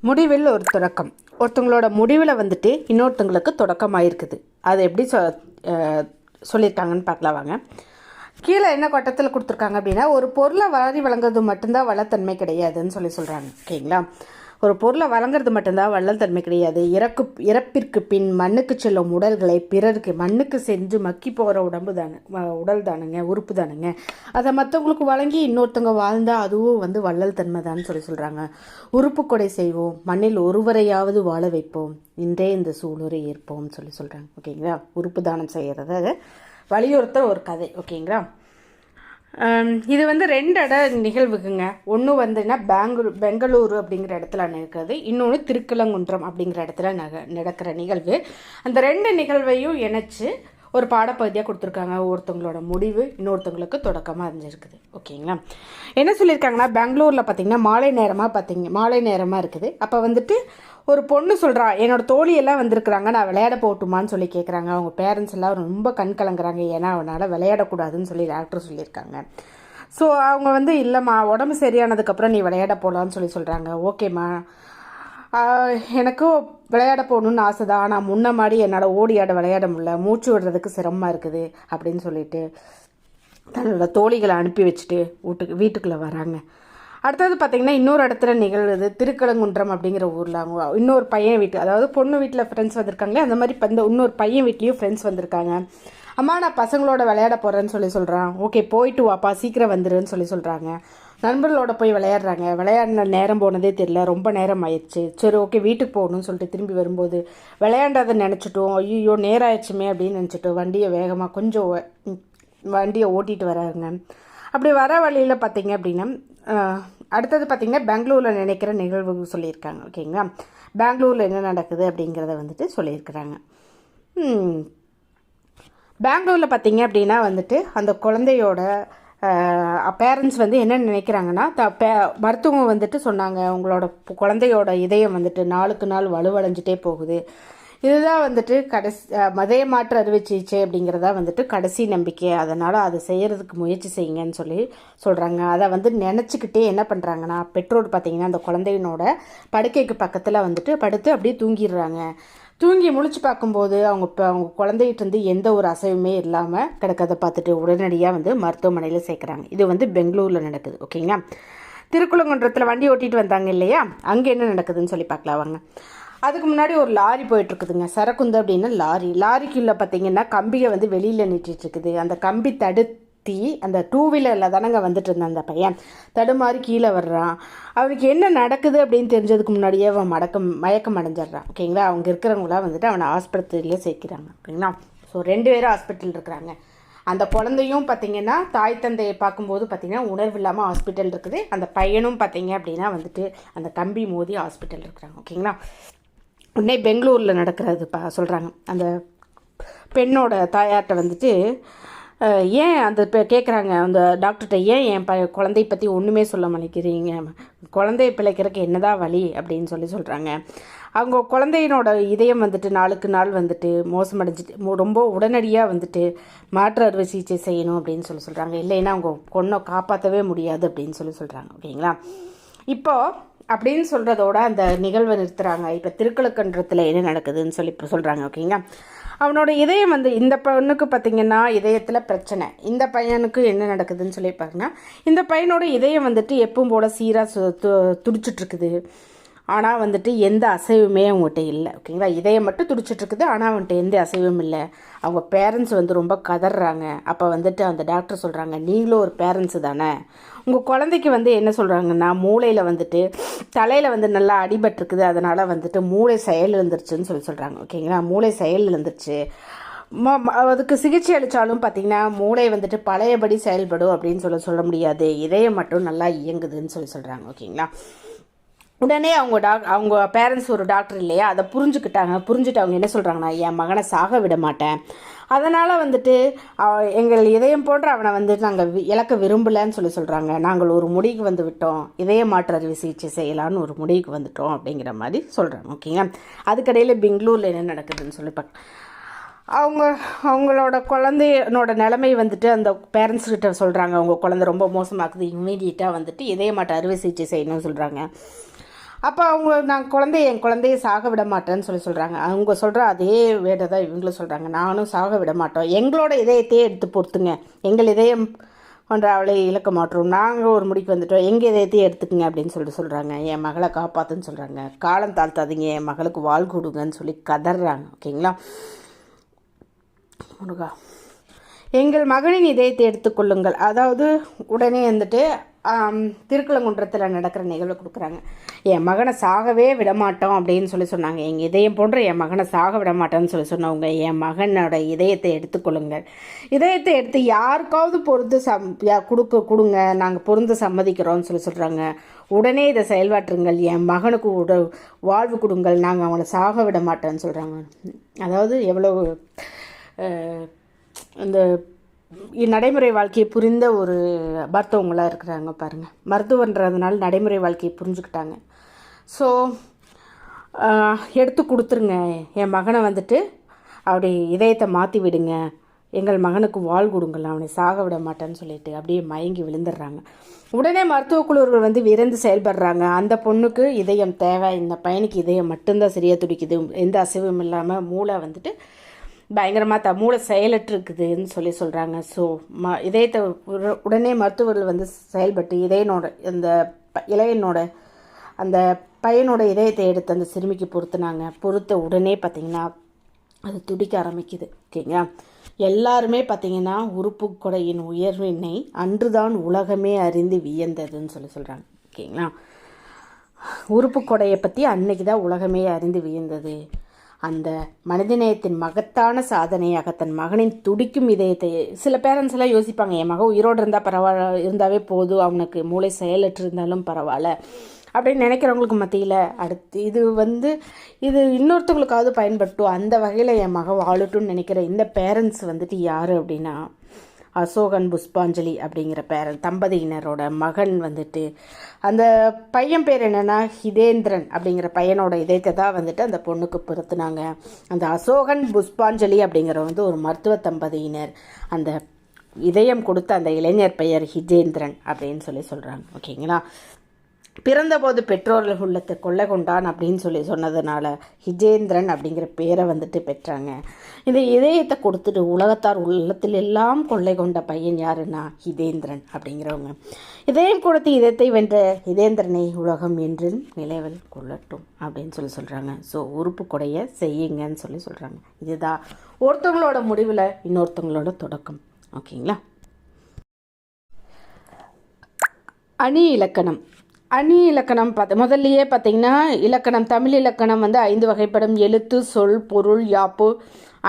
முடிவில் ஒரு தொடக்கம். ஒருத்தவங்களோட முடிவில் வந்துட்டு இன்னொருத்தவங்களுக்கு தொடக்கமாயிருக்குது. அது எப்படி சொ சொல்லியிருக்காங்கன்னு பார்க்கலாம் வாங்க. கீழே என்ன கட்டத்தில் கொடுத்துருக்காங்க அப்படின்னா ஒரு பொருளை வாரி வழங்குறது மட்டும்தான் வளத்தன்மை கிடையாதுன்னு சொல்லி சொல்கிறாங்க ஓகேங்களா? ஒரு பொருளை வழங்குறது மட்டும்தான் வள்ளத்தன்மை கிடையாது. இறக்கு இறப்பிற்கு பின் மண்ணுக்கு செல்லும் உடல்களை பிறருக்கு மண்ணுக்கு சென்று மக்கி போகிற உடம்பு தானே உடல் தானுங்க உறுப்பு தானுங்க. அதை மற்றவங்களுக்கு வழங்கி இன்னொருத்தவங்க வாழ்ந்தால் அதுவும் வந்து வள்ளல் தன்மை தான் சொல்லி சொல்கிறாங்க உறுப்பு கொடை செய்வோம் மண்ணில் ஒருவரையாவது வாழ வைப்போம் இன்றே இந்த சூளுரை ஏற்போம் சொல்லி சொல்கிறாங்க ஓகேங்களா? உறுப்பு தானம் செய்கிறத வலியுறுத்த ஒரு கதை. ஓகேங்களா? இது வந்து ரெண்டு இட நிகழ்வுக்குங்க. ஒன்று வந்துன்னா பெங்களூர் பெங்களூரு அப்படிங்கிற இடத்துல நடக்கிறது இன்னொன்று திருக்கலங்குன்றம் அப்படிங்கிற இடத்துல நக நடக்கிற நிகழ்வு. அந்த ரெண்டு நிகழ்வையும் இணைச்சி ஒரு பாடப்பகுதியாக கொடுத்துருக்காங்க. ஒருத்தவங்களோட முடிவு இன்னொருத்தவங்களுக்கு தொடக்கமாக இருந்திருக்குது. ஓகேங்களா? என்ன சொல்லியிருக்காங்கன்னா பெங்களூரில் பார்த்தீங்கன்னா மாலை நேரமாக பார்த்தீங்க மாலை நேரமாக இருக்குது. அப்போ வந்துட்டு ஒரு பொண்ணு சொல்கிறா என்னோட தோழியெல்லாம் வந்திருக்கிறாங்க நான் விளையாட போட்டுமான்னு சொல்லி கேட்குறாங்க அவங்க பேரண்ட்ஸ் எல்லாம் ரொம்ப கண் கலங்குறாங்க. ஏன்னா அவனால் விளையாடக்கூடாதுன்னு சொல்லி டாக்டர் சொல்லியிருக்காங்க. ஸோ அவங்க வந்து இல்லைம்மா உடம்பு சரியானதுக்கப்புறம் நீ விளையாட போகலான்னு சொல்லி சொல்கிறாங்க ஓகேம்மா எனக்கும் விளையாட போகணுன்னு ஆசை தான் ஆனால் முன்ன மாதிரி என்னால் ஓடி ஆட விளையாட முடியல. மூச்சு விடுறதுக்கு சிரமமாக இருக்குது அப்படின்னு சொல்லிட்டு தன்னோட தோழிகளை அனுப்பி வச்சுட்டு வீட்டுக்கு வீட்டுக்குள்ளே வராங்க. அடுத்தது பார்த்தீங்கன்னா இன்னொரு இடத்துல நிகழ்வுது திருக்கலங்குன்றம் அப்படிங்கிற ஊரில் அவங்க இன்னொரு பையன் வீட்டு அதாவது பொண்ணு வீட்டில் ஃப்ரெண்ட்ஸ் வந்திருக்காங்களே அந்த மாதிரி இப்போ இந்த இன்னொரு பையன் வீட்லேயும் ஃப்ரெண்ட்ஸ் வந்திருக்காங்க. அம்மா நான் பசங்களோட விளையாட போகிறேன்னு சொல்லி சொல்கிறான் ஓகே போயிட்டு வாப்பா சீக்கிரம் வந்துடுன்னு சொல்லி சொல்கிறாங்க நண்பர்களோட போய் விளையாடுறாங்க. விளையாடின நேரம் போனதே தெரியல ரொம்ப நேரம் ஆயிடுச்சு. சரி ஓகே வீட்டுக்கு போகணும்னு சொல்லிட்டு திரும்பி வரும்போது விளையாண்டதை நினச்சிட்டோம். ஐயோ நேரம் ஆயிடுச்சுமே அப்படின்னு நினச்சிட்டோம் வண்டியை வேகமாக கொஞ்சம் வண்டியை ஓட்டிகிட்டு வராங்க. அப்படி வர வழியில் பார்த்தீங்க அப்படின்னா அடுத்தது பார்த்திங்கன்னா பெங்களூரில் நினைக்கிற நிகழ்வு சொல்லியிருக்காங்க ஓகேங்களா? பெங்களூரில் என்ன நடக்குது அப்படிங்கிறத வந்துட்டு சொல்லியிருக்கிறாங்க. பெங்களூரில் பார்த்திங்க அப்படின்னா வந்துட்டு அந்த குழந்தையோட பேரண்ட்ஸ் வந்து என்ன நினைக்கிறாங்கன்னா த பே மருத்துவம் வந்துட்டு சொன்னாங்க உங்களோட குழந்தையோட இதயம் வந்துட்டு நாளுக்கு நாள் வலுவடைஞ்சிட்டே போகுது. இதுதான் வந்துட்டு கடைசி மதய மாற்று அறுவை சிகிச்சை அப்படிங்கிறதா வந்துட்டு கடைசி நம்பிக்கை. அதனால் அதை செய்கிறதுக்கு முயற்சி செய்யுங்கன்னு சொல்லி சொல்கிறாங்க அதை வந்து நினச்சிக்கிட்டே என்ன பண்ணுறாங்கன்னா பெற்றோர் பார்த்தீங்கன்னா அந்த குழந்தையினோட படுக்கைக்கு பக்கத்தில் வந்துட்டு படுத்து அப்படியே தூங்கிடுறாங்க. தூங்கி முழிச்சு பார்க்கும்போது அவங்க இப்போ அவங்க குழந்தைகிட்ட இருந்து எந்த ஒரு அசைவுமே இல்லாமல் கிடக்கிறத பார்த்துட்டு உடனடியாக வந்து மருத்துவமனையில் சேர்க்குறாங்க. இது வந்து பெங்களூரில் நடக்குது. ஓகேங்களா? திருக்குளங்குன்றத்தில் வண்டி ஓட்டிகிட்டு வந்தாங்க இல்லையா? அங்கே என்ன நடக்குதுன்னு சொல்லி பார்க்கலாம் வாங்க. அதுக்கு முன்னாடி ஒரு லாரி போயிட்டு இருக்குதுங்க சரக்குந்து அப்படின்னு லாரி. லாரிக்குள்ளே பார்த்தீங்கன்னா கம்பியை வந்து வெளியில் நிட்டுட்டு இருக்குது அந்த கம்பி தடுத்தி அந்த டூ வீலரில் தானங்க வந்துட்டு இருந்தான் அந்த பையன். தடுமாறி கீழே வர்றான். அவனுக்கு என்ன நடக்குது அப்படின்னு தெரிஞ்சதுக்கு முன்னாடியே அவன் மடக்கம் மயக்கம் அடைஞ்சிடுறான். ஓகேங்களா? அவங்க இருக்கிறவங்களாம் வந்துட்டு அவனை ஆஸ்பத்திரியிலே சேர்க்கிறாங்க. ஓகேங்களா? ஸோ ரெண்டு பேரும் ஹாஸ்பிட்டல் இருக்கிறாங்க. அந்த குழந்தையும் பார்த்தீங்கன்னா தாய் தந்தையை பார்க்கும்போது பார்த்தீங்கன்னா உணர்வு இல்லாமல் ஹாஸ்பிட்டல் இருக்குது. அந்த பையனும் பார்த்தீங்க அப்படின்னா வந்துட்டு அந்த கம்பி மோதி ஹாஸ்பிட்டல் இருக்கிறாங்க. ஓகேங்களா? உடனே பெங்களூரில் நடக்கிறது பா சொல்கிறாங்க அந்த பெண்ணோட தாயார்கிட்ட வந்துட்டு ஏன் அந்த பெ கேட்குறாங்க அந்த டாக்டர்கிட்ட ஏன் என் ப குழந்தைய பற்றி ஒன்றுமே சொல்ல மாட்டேங்கிறீங்க? குழந்தைய பிழைக்கிறதுக்கு என்னதான் வழி? அப்படின்னு சொல்லி சொல்கிறாங்க அவங்க குழந்தையினோட இதயம் வந்துட்டு நாளுக்கு நாள் வந்துட்டு மோசமடைஞ்சிட்டு ரொம்ப உடனடியாக வந்துட்டு மாற்று அறுவை சிகிச்சை செய்யணும் அப்படின்னு சொல்லி சொல்கிறாங்க இல்லைன்னா அவங்க பொண்ணை காப்பாற்றவே முடியாது அப்படின்னு சொல்லி சொல்கிறாங்க ஓகேங்களா? இப்போது அப்படின்னு சொல்கிறதோட அந்த நிகழ்வை நிறுத்துகிறாங்க இப்போ திருக்கழுக்கன்றத்தில் என்ன நடக்குதுன்னு சொல்லி இப்போ சொல்கிறாங்க ஓகேங்களா? அவனோட இதயம் வந்து இந்த பொண்ணுக்கு பார்த்தீங்கன்னா இதயத்தில் பிரச்சனை. இந்த பையனுக்கு என்ன நடக்குதுன்னு சொல்லி பாருங்கன்னா இந்த பையனோட இதயம் வந்துட்டு எப்பவும் போல் சீராக துடிச்சிட்டு இருக்குது ஆனால் வந்துட்டு எந்த அசைவுமே அவங்ககிட்ட இல்லை ஓகேங்களா? இதயம் மட்டும் துடிச்சிட்ருக்குது ஆனால் அவன்கிட்ட எந்த அசைவும் இல்லை. அவங்க பேரண்ட்ஸ் வந்து ரொம்ப கதறாங்க அப்போ வந்துட்டு அந்த டாக்டர் சொல்கிறாங்க நீங்களும் ஒரு பேரண்ட்ஸு தானே? உங்கள் குழந்தைக்கு வந்து என்ன சொல்கிறாங்கன்னா மூளையில் வந்துட்டு தலையில் வந்து நல்லா அடிபட்டிருக்குது அதனால் வந்துட்டு மூளை செயல் இருந்துருச்சுன்னு சொல்லி சொல்கிறாங்க ஓகேங்களா மூளை செயல் இருந்துருச்சு ம- அதுக்கு சிகிச்சை அளித்தாலும் பார்த்தீங்கன்னா மூளை வந்துட்டு பழையபடி செயல்படும் அப்படின்னு சொல்ல சொல்ல முடியாது. இதயம் மட்டும் நல்லா இயங்குதுன்னு சொல்லி சொல்கிறாங்க ஓகேங்களா உடனே அவங்க டாக் அவங்க பேரண்ட்ஸ் ஒரு டாக்டர் இல்லையா? அதை புரிஞ்சுக்கிட்டாங்க. புரிஞ்சுட்டு அவங்க என்ன சொல்கிறாங்கன்னா என் மகனை சாக விட மாட்டேன். அதனால் வந்துட்டு அவ- எங்கள் இதயம் போன்ற அவனை வந்து நாங்கள் இழக்க விரும்பலைன்னு சொல்லி சொல்கிறாங்க நாங்கள் ஒரு முடிவுக்கு வந்து விட்டோம். இதய மாற்று அறுவை சிகிச்சை செய்யலான்னு ஒரு முடிவுக்கு வந்துட்டோம். அப்படிங்கிற மாதிரி சொல்கிறாங்க ஓகேங்க அதுக்கடையில் பெங்களூரில் என்ன நடக்குதுன்னு சொல்லி பார்க்க அவங்க அவங்களோட குழந்தையோட நிலைமை வந்துட்டு அந்த பேரண்ட்ஸ் கிட்ட சொல்கிறாங்க அவங்க குழந்தை ரொம்ப மோசமாக்குது. இம்மீடியட்டாக வந்துட்டு இதய மாட்ட அறுவை சிகிச்சை செய்யணும்னு சொல்கிறாங்க அப்போ அவங்க நான் குழந்தைய என் குழந்தைய சாக விட மாட்டேன்னு சொல்லி சொல்கிறாங்க அவங்க சொல்கிற அதே வேடை தான் இவங்களும் சொல்கிறாங்க நானும் சாக விட மாட்டோம். எங்களோட இதயத்தையே எடுத்து பொறுத்துங்க. எங்கள் இதயம் ஒன்ற அவளை இழக்க மாட்டோம் நாங்கள் ஒரு முடிக்கு வந்துட்டோம். எங்கள் இதயத்தையே எடுத்துக்கங்க அப்படின்னு சொல்லிட்டு சொல்கிறாங்க என் மகளை காப்பாற்றுன்னு சொல்கிறாங்க காலம் தாழ்த்தாதீங்க. என் மகளுக்கு வாழ் கொடுங்கன்னு சொல்லி கதறாங்க. ஓகேங்களா? முருகா. எங்கள் மகனின் இதயத்தை எடுத்துக்கொள்ளுங்கள் அதாவது உடனே வந்துட்டு திருக்குளங்குன்றத்தில் நடக்கிற நிகழ்வை கொடுக்குறாங்க. என் மகனை சாகவே விடமாட்டோம் அப்படின்னு சொல்லி சொன்னாங்க. எங்கள் இதயம் போன்ற என் மகனை சாக விட மாட்டேன்னு சொல்லி சொன்னவங்க என் மகனோட இதயத்தை எடுத்துக்கொள்ளுங்கள் இதயத்தை எடுத்து யாருக்காவது பொறுத்து சம் யா- கொடுக்க கொடுங்க. நாங்கள் பொருந்து சம்மதிக்கிறோம்னு சொல்லி சொல்கிறாங்க உடனே இதை செயல்பாற்றுங்கள். என் மகனுக்கு உட வாழ்வு கொடுங்கள். நாங்கள் அவனை சாக விட மாட்டோம்னு சொல்கிறாங்க அதாவது எவ்வளவு அந்த நடைமுறை வாழ்க்கையை புரிந்த ஒரு மருத்துவங்களாக இருக்கிறாங்க பாருங்கள் மருத்துவன்றதுனால நடைமுறை வாழ்க்கையை புரிஞ்சுக்கிட்டாங்க. ஸோ எடுத்து கொடுத்துருங்க. என் மகனை வந்துட்டு அப்படி இதயத்தை மாற்றி விடுங்க. எங்கள் மகனுக்கு வாழ் கொடுங்கள். அவனை சாக விட மாட்டேன்னு சொல்லிட்டு அப்படியே மயங்கி விழுந்துடுறாங்க. உடனே மருத்துவ குழுவர்கள் வந்து விரைந்து செயல்படுறாங்க. அந்த பொண்ணுக்கு இதயம் தேவை. இந்த பையனுக்கு இதயம் மட்டும்தான் சரியாக துடிக்குது. எந்த அசைவும் இல்லாமல் மூளை வந்துட்டு பயங்கரமாக த மூளை செயலற்றுக்குதுன்னு சொல்லி சொல்கிறாங்க ஸோ ம இதயத்தை உடனே மருத்துவர்கள் வந்து செயல்பட்டு இதயனோட அந்த ப- இளையனோட அந்த பையனோட இதயத்தை எடுத்து அந்த சிறுமிக்கு பொருத்துனாங்க. பொறுத்த உடனே பார்த்திங்கன்னா அது துடிக்க ஆரம்பிக்குது. ஓகேங்களா? எல்லாருமே பார்த்தீங்கன்னா உறுப்பு கொடையின் உயர்வினை அன்றுதான் உலகமே அறிந்து வியந்ததுன்னு சொல்லி சொல்கிறாங்க ஓகேங்களா? உறுப்பு கொடையை பற்றி அன்னைக்கு தான் உலகமே அறிந்து வியந்தது. அந்த மனிதநேயத்தின் மகத்தான சாதனையாக தன் மகனின் துடிக்கும் இதயத்தை சில பேரண்ட்ஸ் எல்லாம் யோசிப்பாங்க என் மகன் உயிரோடு இருந்தால் பரவாயில்ல இருந்தாவே போதும் அவனுக்கு மூளை செயலற்று இருந்தாலும் பரவாயில்ல அப்படின்னு நினைக்கிறவங்களுக்கு மத்தியில் அடுத்து இது வந்து இது இன்னொருத்தவங்களுக்காவது பயன்பட்டும் அந்த வகையில் என் மகன் வாழட்டும்னு நினைக்கிற இந்த பேரண்ட்ஸ் வந்துட்டு யார் அப்படின்னா அசோகன் புஷ்பாஞ்சலி அப்படிங்கிற பேர தம்பதியினரோட மகன் வந்துட்டு அந்த பையன் பேர் என்னன்னா ஹிதேந்திரன் அப்படிங்கிற பையனோட இதயத்தை தான் வந்துட்டு அந்த பொண்ணுக்கு பொருத்தினாங்க. அந்த அசோகன் புஷ்பாஞ்சலி அப்படிங்கிற வந்து ஒரு மருத்துவ தம்பதியினர். அந்த இதயம் கொடுத்த அந்த இளைஞர் பெயர் ஹிதேந்திரன் அப்படின்னு சொல்லி சொல்கிறாங்க ஓகேங்களா? பிறந்தபோது பெற்றோர்கள் உள்ளத்தை கொள்ளை கொண்டான் அப்படின்னு சொல்லி சொன்னதுனால ஹிஜேந்திரன் அப்படிங்கிற பேரை வந்துட்டு பெற்றாங்க. இந்த இதயத்தை கொடுத்துட்டு உலகத்தார் உள்ளத்தில் எல்லாம் கொள்ளை கொண்ட பையன் யாருன்னா ஹிதேந்திரன் அப்படிங்கிறவங்க. இதயம் கொடுத்து இதயத்தை வென்ற ஹிதேந்திரனை உலகம் என்று நிலைவில் கொள்ளட்டும் அப்படின்னு சொல்லி சொல்கிறாங்க ஸோ உறுப்பு கொடைய செய்யுங்கன்னு சொல்லி சொல்கிறாங்க இதுதான் ஒருத்தவங்களோட முடிவில் இன்னொருத்தவங்களோட தொடக்கம். ஓகேங்களா? அணி இலக்கணம். அணி இலக்கணம் பார்த்து முதல்லையே பார்த்தீங்கன்னா இலக்கணம் தமிழ் இலக்கணம் வந்து ஐந்து வகைப்படும். எழுத்து சொல் பொருள் யாப்பு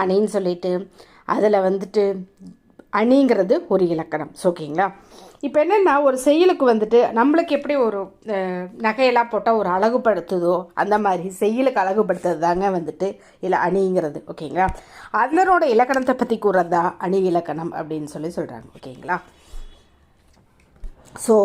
அணின்னு சொல்லிட்டு அதில் வந்துட்டு அணிங்கிறது ஒரு இலக்கணம். ஸோ ஓகேங்களா? இப்போ என்னென்னா ஒரு செயலுக்கு வந்துட்டு நம்மளுக்கு எப்படி ஒரு நகையெல்லாம் போட்டால் ஒரு அழகுபடுத்துதோ அந்த மாதிரி செயலுக்கு அழகுபடுத்துறது தாங்க வந்துட்டு இல்லை அணிங்கிறது. ஓகேங்களா? அதனோட இலக்கணத்தை பற்றி கூறுறது தான் அணி இலக்கணம் அப்படின்னு சொல்லி சொல்கிறாங்க ஓகேங்களா? ஸோ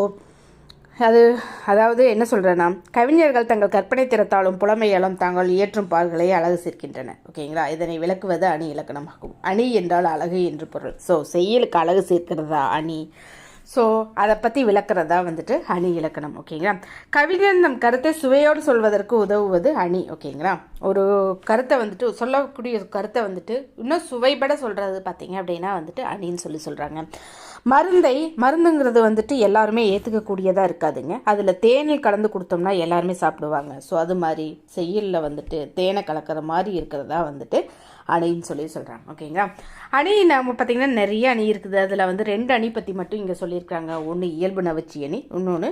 அது அதாவது என்ன சொல்கிறேன்னா கவிஞர்கள் தங்கள் கற்பனை திறத்தாலும் புலமையாலும் தாங்கள் இயற்றும் பால்களை அழகு சேர்க்கின்றன. ஓகேங்களா? இதனை விளக்குவது அணி இலக்கணமாகும். அணி என்றால் அழகு என்று பொருள். ஸோ செய்யலுக்கு அழகு சேர்க்கிறதா அணி? ஸோ அதை பற்றி விளக்குறதா வந்துட்டு அணி இலக்கணம். ஓகேங்களா? கவிஞர் நம் கருத்தை சுவையோடு சொல்வதற்கு உதவுவது அணி. ஓகேங்களா? ஒரு கருத்தை வந்துட்டு சொல்லக்கூடிய கருத்தை வந்துட்டு இன்னும் சுவைபட சொல்கிறது பார்த்தீங்க அப்படின்னா வந்துட்டு அணின்னு சொல்லி சொல்கிறாங்க மருந்தை மருந்துங்கிறது வந்துட்டு எல்லாருமே ஏற்றுக்கக்கூடியதாக இருக்காதுங்க. அதில் தேனில் கலந்து கொடுத்தோம்னா எல்லாருமே சாப்பிடுவாங்க. ஸோ அது மாதிரி செய்யலில் வந்துட்டு தேனை கலக்கிற மாதிரி இருக்கிறதா வந்துட்டு அணின்னு சொல்லி சொல்கிறாங்க ஓகேங்களா அணி நம்ம பார்த்திங்கன்னா நிறைய அணி இருக்குது. அதில் வந்து ரெண்டு அணி பற்றி மட்டும் இங்கே சொல்லியிருக்காங்க. ஒன்று இயல்பு நவச்சி அணி இன்னொன்று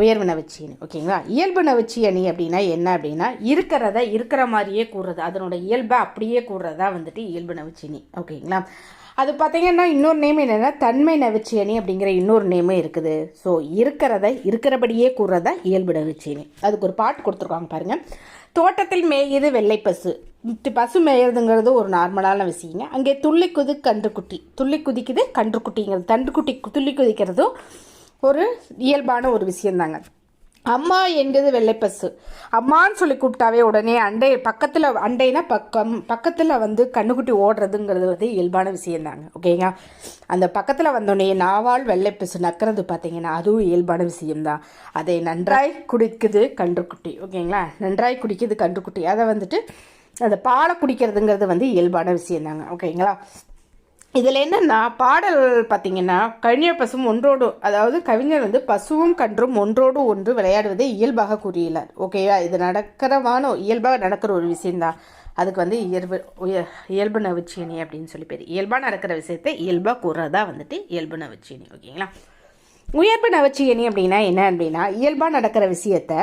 உயர்வு நவச்சி அணி. ஓகேங்களா இயல்பு நவச்சி அணி அப்படின்னா என்ன அப்படின்னா இருக்கிறத இருக்கிற மாதிரியே கூறுறது. அதனோட இயல்பை அப்படியே கூறுறதா வந்துட்டு இயல்பு நவச்சி அணி. ஓகேங்களா அது பார்த்தீங்கன்னா இன்னொரு நேம் என்னென்னா தன்மை நவச்சி அப்படிங்கிற இன்னொரு நேமும் இருக்குது. ஸோ இருக்கிறத இருக்கிறபடியே கூறுறதா இயல்பு நவச்சி அதுக்கு ஒரு பாட்டு கொடுத்துருக்காங்க பாருங்கள் தோட்டத்தில் மேயுது வெள்ளை பசு. பசு மேயறதுங்கிறது ஒரு நார்மலான விஷயங்க. அங்கே துள்ளி குதி கன்றுக்குட்டி. துள்ளி குதிக்குது கன்றுக்குட்டிங்கிறது. தண்டுக்குட்டி துள்ளி குதிக்கிறதும் ஒரு இயல்பான ஒரு விஷயந்தாங்க அம்மா என்கிறது வெள்ளைப்பசு அம்மான்னு சொல்லி கூப்பிட்டாவே உடனே அண்டை பக்கத்தில் அண்டைனா பக்கம் பக்கத்தில் வந்து கண்ணுக்குட்டி ஓடுறதுங்கிறது வந்து இயல்பான விஷயந்தாங்க. ஓகேங்க அந்த பக்கத்தில் வந்தோடனே நாவால் வெள்ளைப்பசு நக்கிறது பார்த்தீங்கன்னா அதுவும் இயல்பான விஷயம்தான். அதை நன்றாய் குடிக்குது கன்றுக்குட்டி. ஓகேங்களா? நன்றாய் குடிக்குது கன்றுக்குட்டி. அதை வந்துட்டு அந்த பாலை குடிக்கிறதுங்கிறது வந்து இயல்பான விஷயந்தாங்க. ஓகேங்களா? இதில் என்னென்னா பாடல் பார்த்திங்கன்னா கவிஞர் பசும் ஒன்றோடு அதாவது கவிஞர் வந்து பசுவும் கன்றும் ஒன்றோடு ஒன்று விளையாடுவதை இயல்பாக கூறியுள்ளார். ஓகேவா இது நடக்கிறவானோ இயல்பாக நடக்கிற ஒரு விஷயந்தான் அதுக்கு வந்து இயல்பு இயல்பு நவச்சியணி அப்படின்னு சொல்லி பேர். இயல்பாக நடக்கிற விஷயத்தை இயல்பாக கூறுறதா வந்துட்டு இயல்பு நவச்சியணி ஓகேங்களா உயர்வு நவச்சியணி அப்படின்னா என்ன அப்படின்னா இயல்பாக நடக்கிற விஷயத்த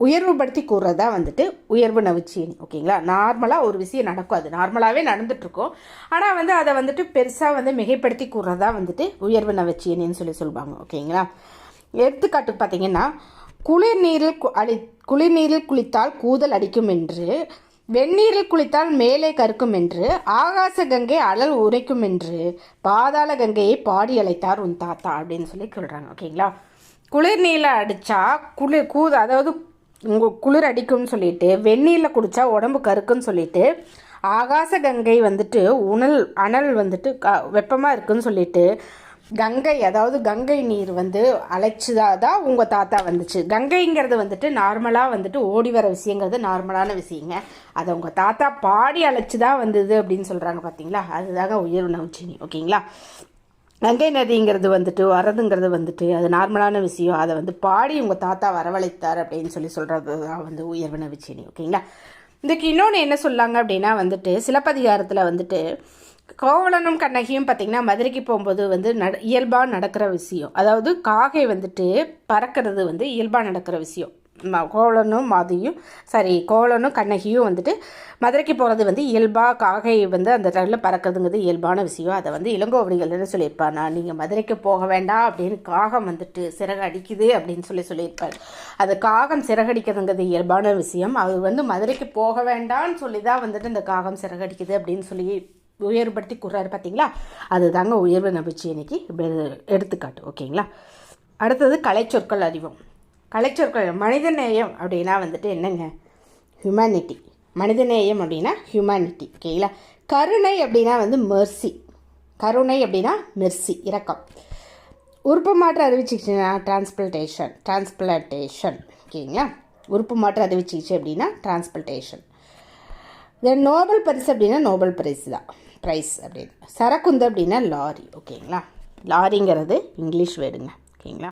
உயர்வுபடுத்தி கூறுறதா வந்துட்டு உயர்வு நவிச்சியணி ஓகேங்களா? நார்மலாக ஒரு விஷயம் நடக்கும். அது நார்மலாகவே நடந்துட்டுருக்கோம். ஆனால் வந்து அதை வந்துட்டு பெருசாக வந்து மிகைப்படுத்தி கூறுறதா வந்துட்டு உயர்வு நவச்சியணின்னு சொல்லி சொல்லுவாங்க ஓகேங்களா? எடுத்துக்காட்டுக்கு பார்த்தீங்கன்னா குளிர் நீரில் கு- குளிர் நீரில் குளித்தால் கூதல் அடிக்கும் என்று வெந்நீரில் குளித்தால் மேலே கருக்கும் என்று ஆகாச கங்கை அழல் உரைக்கும் என்று பாதாள கங்கையை பாடி அழைத்தார் உன் தாத்தா அப்படின்னு சொல்லி சொல்கிறாங்க ஓகேங்களா? குளிர் நீரில் அடித்தா குளிர் கூத அதாவது உங்கள் குளிர் அடிக்கும்னு சொல்லிட்டு வெந்நீரில் குடித்தா உடம்பு கருக்குன்னு சொல்லிட்டு ஆகாச கங்கை வந்துட்டு உணல் அனல் வந்துட்டு க வெப்பமாக இருக்குன்னு சொல்லிட்டு கங்கை அதாவது கங்கை நீர் வந்து அழைச்சதா தான் உங்கள் தாத்தா வந்துச்சு. கங்கைங்கிறது வந்துட்டு நார்மலாக வந்துட்டு ஓடி வர விஷயங்கிறது நார்மலான விஷயங்க. அதை உங்கள் தாத்தா பாடி அழைச்சி தான் வந்தது அப்படின்னு சொல்கிறாங்க பார்த்தீங்களா அதுதாங்க உணவு நவுச்சினி ஓகேங்களா? கங்கை நதிங்கிறது வந்துட்டு வரதுங்கிறது வந்துட்டு அது நார்மலான விஷயம். அதை வந்து பாடி உங்கள் தாத்தா வரவழைத்தார் அப்படின்னு சொல்லி சொல்கிறது தான் வந்து உயர்வன விச்சினி ஓகேங்களா? இதுக்கு இன்னொன்று என்ன சொல்லாங்க அப்படின்னா வந்துட்டு சிலப்பதிகாரத்தில் வந்துட்டு கோவலனும் கண்ணகியும் பார்த்திங்கன்னா மதுரைக்கு போகும்போது வந்து நட இயல்பாக நடக்கிற விஷயம். அதாவது காகை வந்துட்டு பறக்கிறது வந்து இயல்பாக நடக்கிற விஷயம். கோவலனும் மாதியும் சாரி கோவலனும் கண்ணகியும் வந்துட்டு மதுரைக்கு போகிறது வந்து இயல்பாக காகை வந்து அந்த டைமில் பறக்கிறதுங்கிறது இயல்பான விஷயம். அதை வந்து இளங்கோவடிகள் என்ன சொல்லியிருப்பார் நான் நீங்கள் மதுரைக்கு போக வேண்டாம் அப்படின்னு காகம் வந்துட்டு சிறகு அடிக்குது அப்படின்னு சொல்லி சொல்லியிருப்பார். அது காகம் சிறகடிக்கிறதுங்கிறது இயல்பான விஷயம். அது வந்து மதுரைக்கு போக வேண்டாம்னு சொல்லி தான் வந்துட்டு இந்த காகம் சிறகடிக்குது அப்படின்னு சொல்லி உயர்வுபடுத்தி கூறாரு பார்த்தீங்களா அதுதாங்க உயர்வு நம்பிச்சு இன்னைக்கு எடுத்துக்காட்டு ஓகேங்களா? அடுத்தது கலைச்சொற்கள் அறிவோம். கலைச்சொற்கள் மனிதநேயம் அப்படின்னா வந்துட்டு என்னங்க? ஹியூமனிட்டி மனிதநேயம் அப்படின்னா ஹியூமனிட்டி ஓகேங்களா கருணை அப்படின்னா வந்து மெர்சி கருணை அப்படின்னா மெர்சி இரக்கம். உறுப்பு மாற்று அறிவிச்சிக்கிச்சுன்னா சிகிச்சைனா டிரான்ஸ்பிளேஷன் ஓகேங்களா உறுப்பு மாற்று அறிவிச்சிக்கிச்சு அப்படின்னா டிரான்ஸ்பிளேஷன் தென் நோபல் பரிசு அப்படின்னா நோபல் பரிசு தான். ப்ரைஸ் அப்படின்னு. சரக்குந்து அப்படின்னா லாரி ஓகேங்களா லாரிங்கிறது இங்கிலீஷ் வேர்டுங்க ஓகேங்களா